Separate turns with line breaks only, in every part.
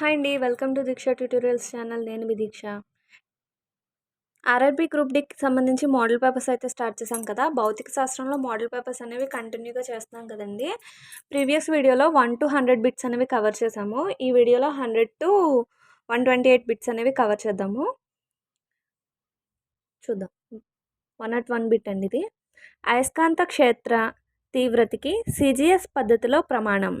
Hi అండి. Welcome to Deeksha tutorials channel. నేను మీ దీక్ష. ఆర్ఆర్బీ గ్రూప్ డికి సంబంధించి మోడల్ పేపర్స్ అయితే స్టార్ట్ చేశాం కదా. భౌతిక శాస్త్రంలో మోడల్ పేపర్స్ అనేవి కంటిన్యూగా చేస్తున్నాం కదండి. ప్రీవియస్ వీడియోలో వన్ టు హండ్రెడ్ బిట్స్ అనేవి కవర్ చేసాము ఈ వీడియోలో hundred to one twenty eight bits అనేవి కవర్ చేద్దాము. చూద్దాం. వన్ నాట్ వన్ బిట్ అండి ఇది. అయస్కాంత క్షేత్ర తీవ్రతకి సిజిఎస్ పద్ధతిలో ప్రమాణం.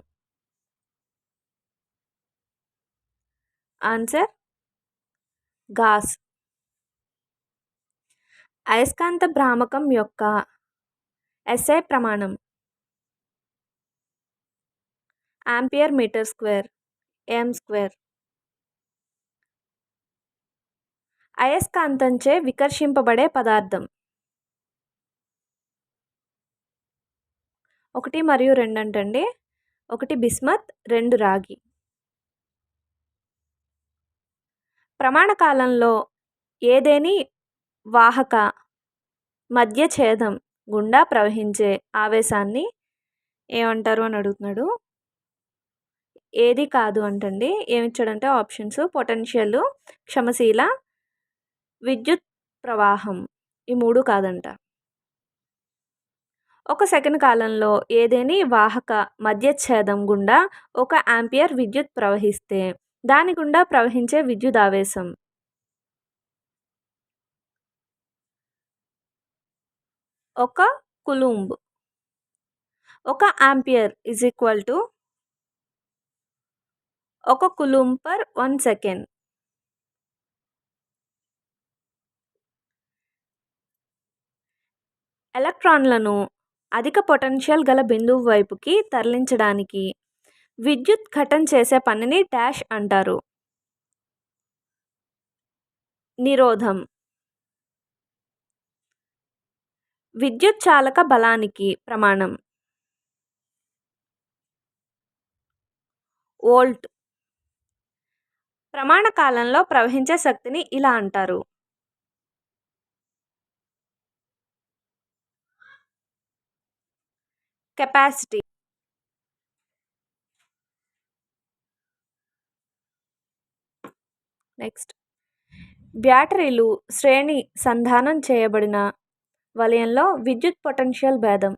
ఆన్సర్? గాస్. అయస్కాంత భ్రామకం యొక్క ఎస్ఐ ప్రమాణం. Ampere metre square m square. అయస్కాంతంచే వికర్షింపబడే పదార్థం. ఒకటి మరియు రెండు అంటండి. ఒకటి బిస్మత్ రెండు రాగి. ప్రమాణకాలంలో ఏదేని వాహక మధ్య ఛేదం గుండా ప్రవహించే ఆవేశాన్ని ఏమంటారు అని అడుగుతున్నాడు. ఏది కాదు అంటండి. ఏమిచ్చాడంటే ఆప్షన్స్ పొటెన్షియల్ క్షమశీల విద్యుత్ ప్రవాహం ఈ మూడు కాదంట. ఒక సెకండ్ కాలంలో ఏదేని వాహక మధ్యఛేదం గుండా ఒక ఆంపియర్ విద్యుత్ ప్రవహిస్తే దాని గుండా ప్రవహించే విద్యుదావేశం. ఒక కులుంబ్. ఒక ఆంపియర్ ఇజ్ ఈక్వల్ టు ఒక కులుంబ్ పర్ వన్ సెకండ్ ఎలక్ట్రాన్లను అధిక పొటెన్షియల్ గల బిందువు వైపుకి తరలించడానికి విద్యుత్ ఘటన చేసే పనిని డాష్ అంటారు. నిరోధం. విద్యుత్ చాలక బలానికి ప్రమాణం. వోల్ట్. ప్రమాణ కాలంలో ప్రవహించే శక్తిని ఇలా అంటారు. కెపాసిటీ. నెక్స్ట్ బ్యాటరీలు శ్రేణి సంధానం చేయబడిన వలయంలో విద్యుత్ పొటెన్షియల్ భేదం.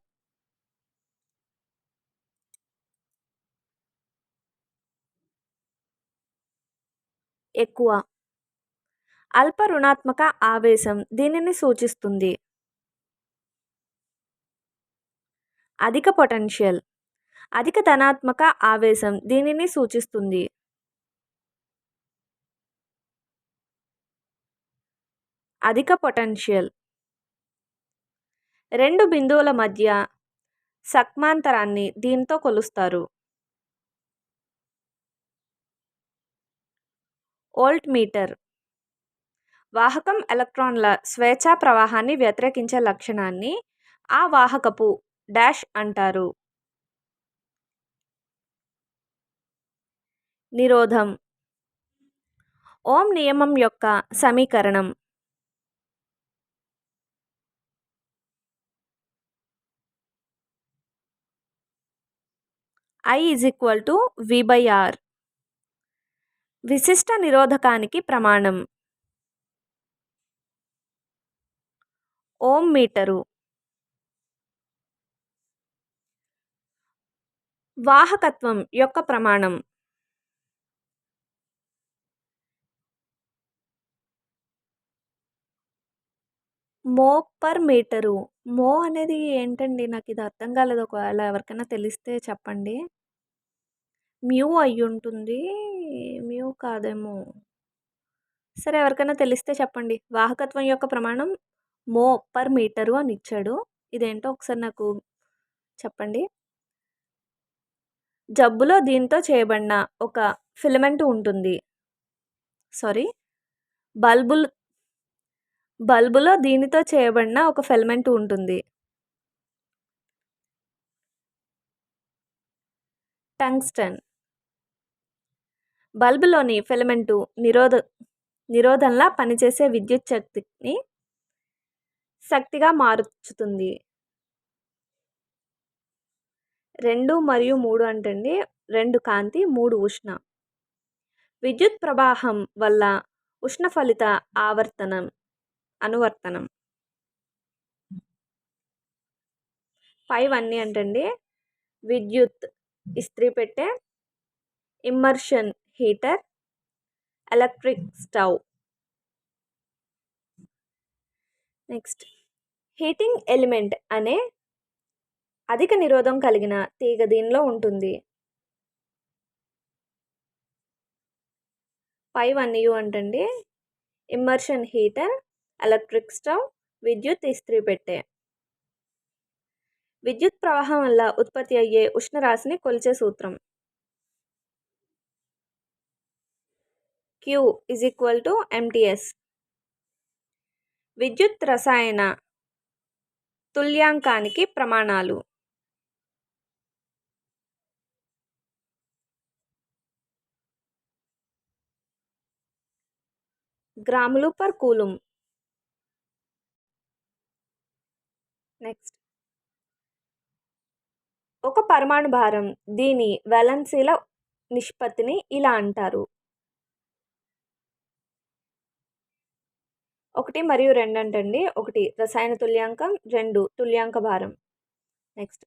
ఎక్కువ. అల్ప రుణాత్మక ఆవేశం దీనిని సూచిస్తుంది. అధిక పొటెన్షియల్. అధిక ధనాత్మక ఆవేశం దీనిని సూచిస్తుంది. అధిక పొటెన్షియల్. రెండు బిందువుల మధ్య సక్మాంతరాన్ని దీంతో కొలుస్తారు. ఓల్ట్ మీటర్ వాహకం ఎలక్ట్రాన్ల స్వేచ్ఛా ప్రవాహాన్ని వ్యతిరేకించే లక్షణాన్ని ఆ వాహకపు డాష్ అంటారు. నిరోధం. ఓం నియమం యొక్క సమీకరణం. I is equal to V by R విశిష్ట నిరోధకానికి ప్రమాణం. ఓం మీటరు. వాహకత్వం యొక్క ప్రమాణం. మో పర్ మీటరు. మో అనేది ఏంటండి? నాకు ఇది అర్థం కాలేదు. ఒకవేళ ఎవరికైనా తెలిస్తే చెప్పండి. మ్యూ అయి ఉంటుంది మ్యూ కాదేమో. సరే ఎవరికైనా తెలిస్తే చెప్పండి. వాహకత్వం యొక్క ప్రమాణం మో పర్ మీటరు అని ఇచ్చాడు. ఇదేంటో ఒకసారి నాకు చెప్పండి. జబ్బులో దీంతో చేయబడిన ఒక ఫిలమెంట్ ఉంటుంది. సారీ బల్బులు బల్బులో దీనితో చేయబడిన ఒక ఫిలమెంట్ ఉంటుంది. టంగ్స్టన్. బల్బులోని ఫిలమెంటు నిరోధ నిరోధంలా పనిచేసే విద్యుత్ శక్తిని శక్తిగా మార్చుతుంది. రెండు మరియు మూడు అంటండి. రెండు కాంతి మూడు ఉష్ణ. విద్యుత్ ప్రవాహం వల్ల ఉష్ణ ఫలిత ఆవర్తనం. అనువర్తనం. ఫైవ్ అన్నీ అంటండి. విద్యుత్ ఇస్త్రీ పెట్టే immersion heater electric stove. Next heating element అనే అధిక నిరోధం కలిగిన తీగ దీనిలో ఉంటుంది. ఫైవ్ అన్నీ అంటండి. ఇమ్మర్షన్ హీటర్ ఎలక్ట్రిక్ స్టవ్ విద్యుత్ ఇస్త్రీ పెట్టే. విద్యుత్ ప్రవాహం వల్ల ఉత్పత్తి అయ్యే ఉష్ణరాశిని కొలిచే సూత్రం. Q is equal to MTS విద్యుత్ రసాయన తుల్యాంకానికి ప్రమాణాలు. గ్రాములు పర్ కూలుం. నెక్స్ట్. ఒక పరమాణు భారం దీని వెలన్సీల నిష్పత్తిని ఇలా అంటారు. ఒకటి మరియు రెండు అంటండి. ఒకటి రసాయన తుల్యాంకం రెండు తుల్యాంక భారం. నెక్స్ట్.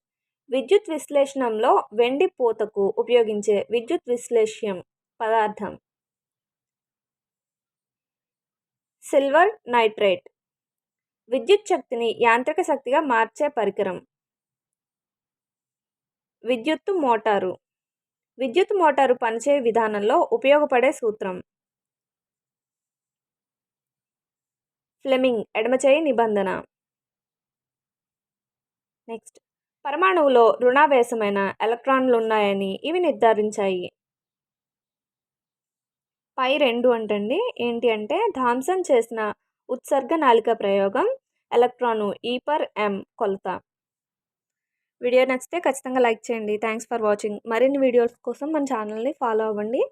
విద్యుత్ విశ్లేషణంలో వెండి పూతకు ఉపయోగించే విద్యుత్ విశ్లేష్యం పదార్థం. Silver nitrate. విద్యుత్ శక్తిని యాంత్రిక శక్తిగా మార్చే పరికరం. విద్యుత్తు మోటారు. విద్యుత్ మోటారు పనిచేయ విధానంలో ఉపయోగపడే సూత్రం. ఫ్లెమింగ్ ఎడమచేయి నిబంధన. నెక్స్ట్. పరమాణువులో రుణావేశమైన ఎలక్ట్రాన్లు ఉన్నాయని ఇవి నిర్ధారించాయి. పై రెండు అంటండి. ఏంటి అంటే థామ్సన్ చేసిన ఉత్సర్గ నాలిక ప్రయోగం ఎలక్ట్రాను ఈ పర్ ఎం కొలత. వీడియో నచ్చితే ఖచ్చితంగా లైక్ చేయండి. థ్యాంక్స్ ఫర్ వాచింగ్ మరిన్ని వీడియోస్ కోసం మన ఛానల్ని ఫాలో అవ్వండి.